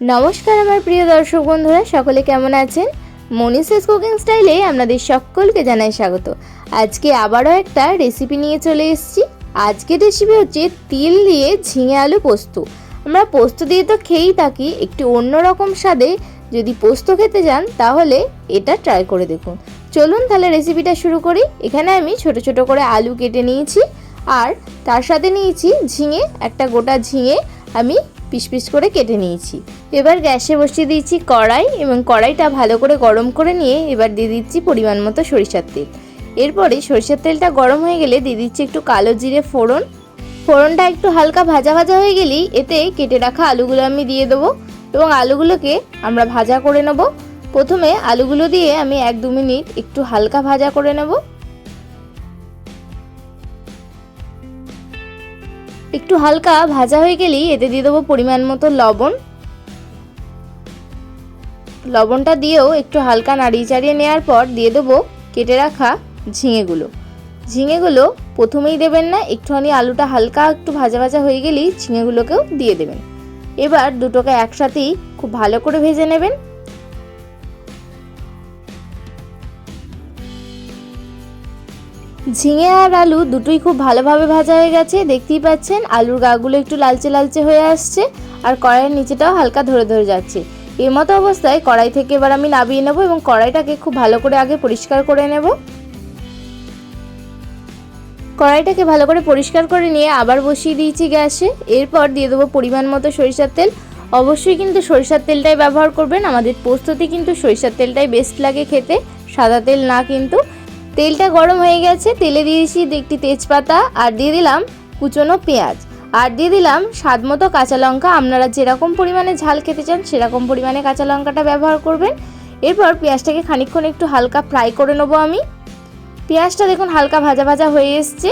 নমস্কার আমার প্রিয় দর্শক বন্ধুরা, সকলে কেমন আছেন? মনীষেস কুকিং স্টাইলে আপনাদের সকলকে জানাই স্বাগত। আজকে আবারও একটা রেসিপি নিয়ে চলে এসেছি। আজকের রেসিপি হচ্ছে তিল দিয়ে ঝিঙে আলু পোস্ত। আমরা পোস্ত দিয়ে তো খেয়েই থাকি, একটু অন্যরকম স্বাদে যদি পোস্ত খেতে যান, তাহলে এটা ট্রাই করে দেখুন। চলুন তাহলে রেসিপিটা শুরু করি। এখানে আমি ছোট ছোট করে আলু কেটে নিয়েছি, আর তার সাথে নিয়েছি ঝিঙে, একটা গোটা ঝিঙে আমি পিস পিস করে কেটে নিয়েছি। এবার গ্যাসে বসিয়ে দিয়েছি কড়াই এবং কড়াইটা ভালো করে গরম করে নিয়ে এবার দিয়ে দিচ্ছি পরিমাণ মতো সরিষার তেল। এরপরে সরিষার তেলটা গরম হয়ে গেলে দিয়ে দিচ্ছি একটু কালো জিরে ফোড়ন। ফোড়নটা একটু হালকা ভাজা ভাজা হয়ে গেলেই এতে কেটে রাখা আলুগুলো আমি দিয়ে দেবো এবং আলুগুলোকে আমরা ভাজা করে নেব। প্রথমে আলুগুলো দিয়ে আমি এক দু মিনিট একটু হালকা ভাজা করে নেব। একটু হালকা ভাজা হয়ে গেলেই এতে দিয়ে দেবো পরিমাণ মতো লবণ। লবণটা দিয়েও একটু হালকা নাড়িয়ে চাড়িয়ে নেওয়ার পর দিয়ে দেবো কেটে রাখা ঝিঙেগুলো। ঝিঙেগুলো প্রথমেই দেবেন না, একটুখানি আলুটা হালকা একটু ভাজা ভাজা হয়ে গেলেই ঝিঙেগুলোকেও দিয়ে দেবেন। এবার দুটোকে একসাথেই খুব ভালো করে ভেজে নেবেন। ঝিঙে আর আলু দুটোই খুব ভালোভাবে ভাজা হয়ে গেছে। দেখতেই পাচ্ছেন, আলুর গাগুলো একটু লালচে লালচে হয়ে আসছে আর কড়াইয়ের নিচেটাও হালকা ধরে ধরে যাচ্ছে। এই মতো অবস্থায় কড়াই থেকে এবার আমি নামিয়ে নেব এবং কড়াইটাকে খুব ভালো করে আগে পরিষ্কার করে নেব। কড়াইটাকে ভালো করে পরিষ্কার করে নিয়ে আবার বসিয়ে দিয়েছি গ্যাসে। এরপর দিয়ে দেবো পরিমাণ মতো সরিষার তেল। অবশ্যই কিন্তু সরিষার তেলটাই ব্যবহার করবেন। আমাদের পোস্ততে কিন্তু সরিষার তেলটাই বেস্ট লাগে খেতে। সাদা তেল না কিন্তু। তেলটা গরম হয়ে গেছে, তেলে দিয়েছি একটি তেজপাতা আর দিয়ে দিলাম কুচনো পেঁয়াজ। আর দিয়ে দিলাম স্বাদ মতো কাঁচা লঙ্কা। আপনারা যেরকম পরিমাণে ঝাল খেতে চান, সেরকম পরিমাণে কাঁচা লঙ্কাটা ব্যবহার করবেন। এরপর পেঁয়াজটাকে খানিকক্ষণ একটু হালকা ফ্রাই করে নেব আমি। পেঁয়াজটা দেখুন হালকা ভাজা ভাজা হয়ে এসছে।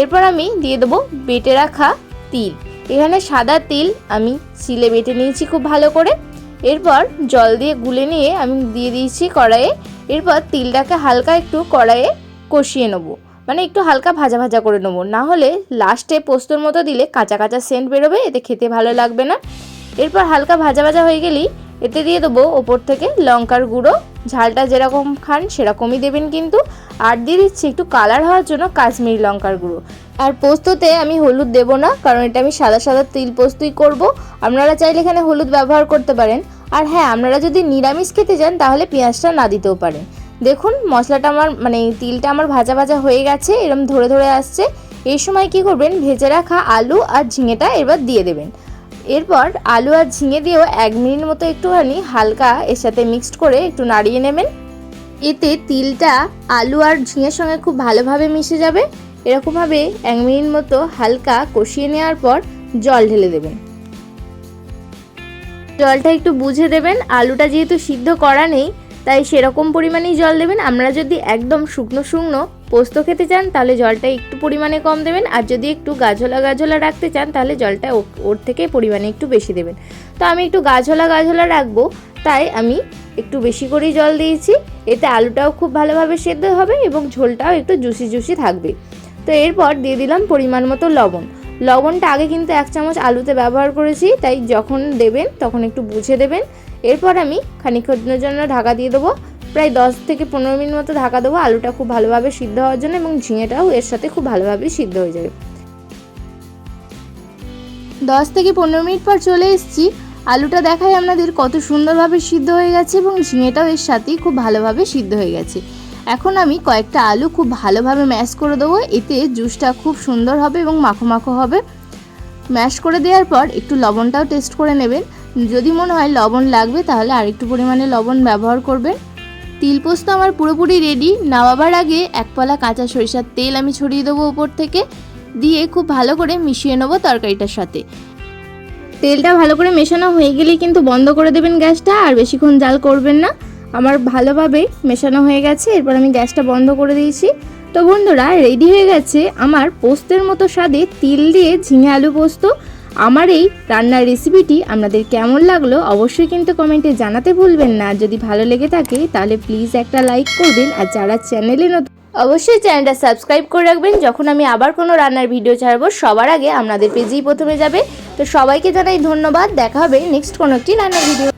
এরপর আমি দিয়ে দেবো বেটে রাখা তিল। এখানে সাদা তিল আমি সিলে বেটে নিয়েছি খুব ভালো করে। এরপর জল দিয়ে গুলে নিয়ে আমি দিয়ে দিয়েছি কড়াইয়ে এরপর তিলটাকে হালকা একটু কড়াইয়ে কষিয়ে নেব। মানে একটু হালকা ভাজা ভাজা করে নেব। না হলে লাস্টে পোস্তর মতো দিলে কাঁচা কাঁচা সেন্ট বেরোবে, এতে খেতে ভালো লাগবে না। এরপর হালকা ভাজা ভাজা হয়ে গেলেই এতে দিয়ে দেবো ওপর থেকে লঙ্কার গুঁড়ো। ঝালটা যেরকম খান সেরকমই দেবেন কিন্তু। আর দিয়ে দিচ্ছি একটু কালার হওয়ার জন্য কাশ্মীরি লঙ্কার গুঁড়ো। আর পোস্ততে আমি হলুদ দেব না, কারণ এটা আমি সাদা সাদা তিল পোস্তই করব। আপনারা চাইলে এখানে হলুদ ব্যবহার করতে পারেন। আর হ্যাঁ আপনারা যদি নিরামিষ খেতে চান তাহলে পেঁয়াজটা না দিতেও পারেন। দেখুন, মশলাটা আমার মানে তিলটা আমার ভাজা ভাজা হয়ে গেছে, এরম ধরে ধরে আসছে। এই সময় কি করবেন, ভেজে রাখা আলু আর ঝিঙেটা এবার দিয়ে দেবেন। এরপর আলু আর ঝিঙে দিয়েও এক মিনিট মতো একটুখানি হালকা এর সাথে মিক্সড করে একটু নাড়িয়ে নেবেন। এতে তিলটা আলু আর ঝিঙের সঙ্গে খুব ভালোভাবে মিশে যাবে। এরকমভাবে এক মিনিট মতো হালকা কষিয়ে নেওয়ার পর জল ঢেলে দেবেন। জলটা একটু বুঝে দেবেন। আলুটা যেহেতু সিদ্ধ করা নেই, তাই সেরকম পরিমাণেই জল দেবেন। আমরা যদি একদম শুকনো শুকনো পোস্ত খেতে চান, তাহলে জলটা একটু পরিমাণে কম দেবেন। আর যদি একটু গাঝোলা গাঝোলা রাখতে চান, তাহলে জলটা ওর থেকে পরিমাণে একটু বেশি দেবেন। তো আমি একটু গাঝোলা গাঝোলা রাখব, তাই আমি একটু বেশি করেই জল দিয়েছি। এতে আলুটাও খুব ভালোভাবে সেদ্ধ হবে এবং ঝোলটাও একটু জুসি জুসি থাকবে। তো এরপর দিয়ে দিলাম পরিমাণ মতো লবণ। লবণটা আগে কিন্তু এক চামচ আলুতে ব্যবহার করেছি, তাই যখন দেবেন তখন একটু বুঝে দেবেন। এরপর আমি খানিকক্ষণের জন্য ঢাকা দিয়ে দেবো। প্রায় দশ থেকে পনেরো মিনিট মতো ঢাকা দেবো। আলুটা খুব ভালোভাবে সিদ্ধ হওয়ার জন্য এবং ঝিঙেটাও এর সাথে খুব ভালোভাবে সিদ্ধ হয়ে যাবে। দশ থেকে পনেরো মিনিট পর চলে এসেছি। আলুটা দেখাই আপনাদের কত সুন্দরভাবে সিদ্ধ হয়ে গেছে এবং ঝিঙেটাও এর সাথেই খুব ভালোভাবে সিদ্ধ হয়ে গেছে। এখন আমি কয়েকটা আলু খুব ভালোভাবে ম্যাশ করে দেবো। এতে জুসটা খুব সুন্দর হবে এবং মাখো মাখো হবে। ম্যাশ করে দেওয়ার পর একটু লবণটাও টেস্ট করে নেবেন। যদি মনে হয় লবণ লাগবে, তাহলে আরেকটু পরিমাণে লবণ ব্যবহার করবেন। তিল পোস্ত আমার পুরোপুরি রেডি। নামাবার আগে এক পালা কাঁচা সরিষার তেল আমি ছড়িয়ে দেবো উপর থেকে। দিয়ে খুব ভালো করে মিশিয়ে নেব তরকারিটার সাথে। তেলটা ভালো করে মেশানো হয়ে গেলেই কিন্তু বন্ধ করে দেবেন গ্যাসটা, আর বেশিক্ষণ জাল করবেন না। আমার ভালোভাবে মেশানো হয়ে গেছে, এরপর আমি গ্যাসটা বন্ধ করে দিয়েছি। তো বন্ধুরা, রেডি হয়ে গেছে আমার পোস্তের মতো স্বাদে তিল দিয়ে ঝিঙে আলু পোস্ত। আমার এই রান্নার রেসিপিটি আপনাদের কেমন লাগল অবশ্যই কিন্তু কমেন্টে জানাতে ভুলবেন না। যদি ভালো লেগে থাকে, তাহলে প্লিজ একটা লাইক করবেন। আর যারা চ্যানেলে নতুন, অবশ্যই চ্যানেলটা সাবস্ক্রাইব করে রাখবেন। যখন আমি আবার কোনো রান্নার ভিডিও ছাড়বো, সবার আগে আপনাদের পেজেই প্রথমে যাবে। তো সবাইকে জানাই ধন্যবাদ। দেখা হবে নেক্সট কোনো একটি রান্নার ভিডিও